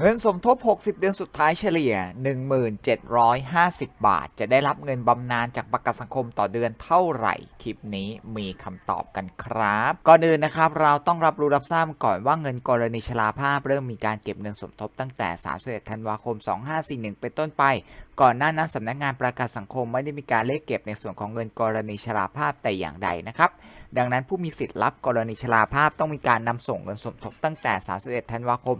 เงินสมทบ 60 เดือนสุดท้ายเฉลี่ย 1750 บาท จะได้รับเงินบำนาญจากประกันสังคมต่อเดือนเท่าไหร่ คลิปนี้มีคำตอบกันครับ ก่อนอื่นนะครับ เราต้องรับรู้รับทราบก่อนว่าเงินกรณีชราภาพเริ่มมีการเก็บเงินสมทบตั้งแต่ 31 ธันวาคม 2541 เป็นต้นไป ก่อนหน้านั้นสำนักงานประกันสังคมไม่ได้มีการเลขเก็บในส่วนของเงินกรณีชราภาพแต่อย่างใดนะครับ ดังนั้นผู้มีสิทธิ์รับกรณีชราภาพต้องมีการนำส่งเงินสมทบตั้งแต่ 31 ธันวาคม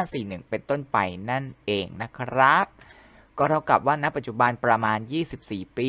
2541 เป็นต้นไปนั่นเองนะครับ ก็เท่ากับว่าณปัจจุบันประมาณ 24 ปี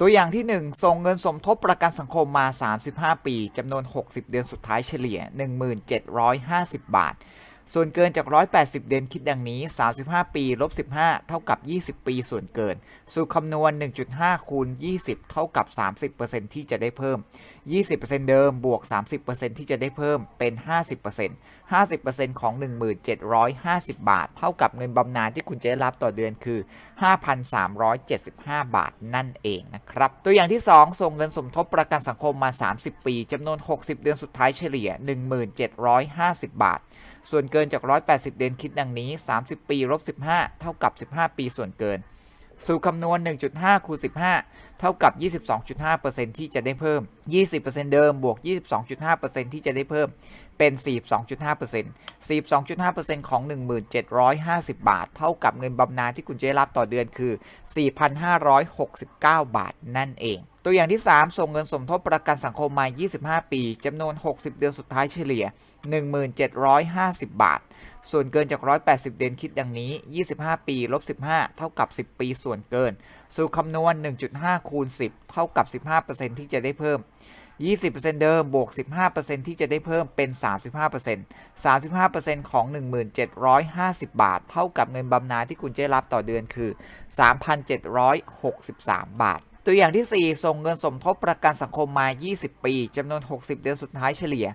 ตัวอย่างที่ 1 ส่งเงินสมทบประกันสังคมมา 35 ปีจำนวน 60 เดือนสุดท้ายเฉลี่ย 1750 บาท ส่วนเกินจาก 180 เดนคิดดังนี้ 35 ปีลบ15 เท่ากับ 20 ปีส่วนเกิน สูตรคำนวณ 1.5 คูณ 20 เท่ากับ 30%ที่จะได้เพิ่ม 20%เดิมบวก 30%ที่จะได้เพิ่มเป็น 50% 50%ของ 1750 บาท เท่ากับเงินบำนาญที่คุณจะได้รับต่อเดือนคือ 5,375 บาทนั่นเองนะครับ ตัวอย่างที่ 2 ส่งเงินสมทบประกันสังคมมา 30 ปีจำนวน 60 เดือนสุดท้ายเฉลี่ย 1750 บาท ส่วนเกินจาก 180 เดือนคิดดังนี้ 30 ปีลบ15 เท่ากับ 15 ปีส่วนเกิน สูตรคำนวณ 1.5 คูณ 15 เท่ากับ 22.5%ที่จะได้เพิ่ม 20%เดิมบวก 22.5%ที่จะได้เพิ่ม เป็น 42.5% 42.5%ของ 1750 บาท เท่ากับเงินบำนาญที่คุณจะได้รับต่อเดือนคือ 4,569 บาทนั่นเอง ตัวอย่างที่ 3 ส่งเงินสมทบประกันสังคมมา 25 ปี จำนวน 60 เดือนสุดท้ายเฉลี่ย 1750 บาท ส่วนเกินจาก 180 เดือนคิดดังนี้ 25 ปีลบ15 เท่ากับ 10 ปีส่วนเกิน สูตรคำนวณ 1.5 คูณ 10 เท่ากับ 15%ที่จะได้เพิ่ม 20%เดิมบวก 15%ที่จะได้เพิ่มเป็น 35% 35%ของ 1750 บาท เท่ากับเงินบำนาญที่คุณจะได้รับต่อเดือนคือ 3,763 บาทตัวอย่างที่ 4 ส่งเงินสมทบประกันสังคมมา 20 ปี จำนวน 60 เดือนสุดท้ายเฉลี่ย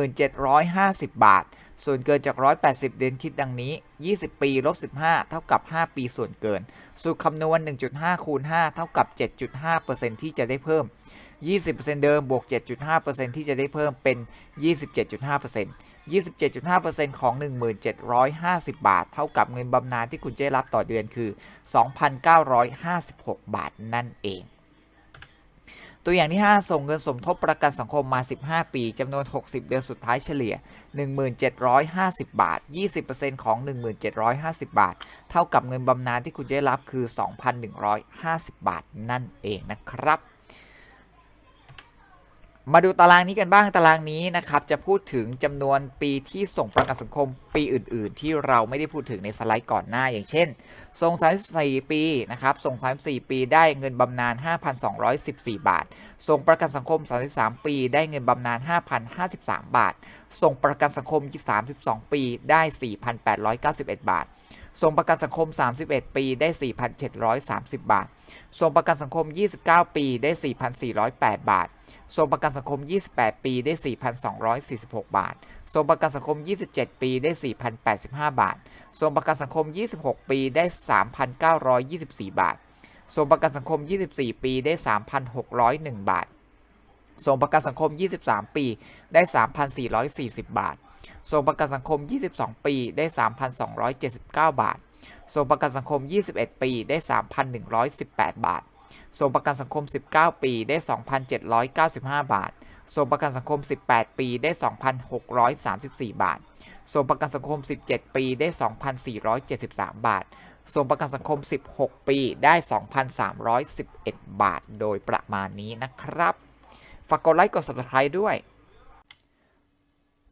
1750 บาท ส่วนเกินจาก 180 เดนคิดดังนี้ 20 ปีลบ15 เท่ากับ 5 ปีส่วนเกิน สูตรคำนวณ 1.5 คูณ 5 เท่ากับ 7.5%ที่จะได้เพิ่ม 20%เดิมบวก 7.5%ที่จะได้เพิ่มเป็น 27.5% 27.5%ของ 1750 บาท เท่ากับเงินบำนาญที่คุณจะได้รับต่อเดือนคือ 2,956 บาทนั่นเอง ตัวอย่างที่ 5 ส่งเงินสมทบประกันสังคมมา 15 ปีจำนวน 60 เดือนสุดท้ายเฉลี่ย 1750 บาท 20%ของ 1750 บาท เท่ากับเงินบำนาญที่คุณจะได้รับคือ 2,150 บาทนั่นเองนะครับมาดูตารางนี้กันบ้างตารางนี้นะครับจะพูดถึงจำนวนปีที่ส่งประกันสังคมปีอื่น ๆ ที่เราไม่ได้พูดถึงในสไลด์ก่อนหน้าอย่างเช่น ส่ง34 ปีนะครับส่ง34 ปีได้เงินบำนาญ 5,214 บาทส่งประกันสังคม 33 ปี ได้เงินบำนาญ 5,053 บาทส่งประกันสังคม 32 ปี ได้ 4,891 บาท ส่งประกันสังคม 31 ปีได้ 4,730 บาท ส่งประกันสังคม 29 ปีได้ 4,408 บาท ส่งประกันสังคม 28 ปีได้ 4,246 บาท ส่งประกันสังคม 27 ปีได้ 4,085 บาท ส่งประกันสังคม 26 ปีได้ 3,924 บาท ส่งประกันสังคม 24 ปีได้ 3,601 บาท ส่งประกันสังคม 23 ปีได้ 3,440 บาท ส่งประกันสังคม 22 ปีได้ 3,279 บาท ส่งประกันสังคม 21 ปีได้ 3,118 บาท ส่งประกันสังคม 19 ปีได้ 2,795 บาท ส่งประกันสังคม 18 ปีได้ 2,634 บาท ส่งประกันสังคม 17 ปีได้ 2,473 บาท ส่งประกันสังคม 16 ปีได้ 2,311 บาท โดยประมาณนี้นะครับ ฝากกดไลค์ กด subscribe ด้วย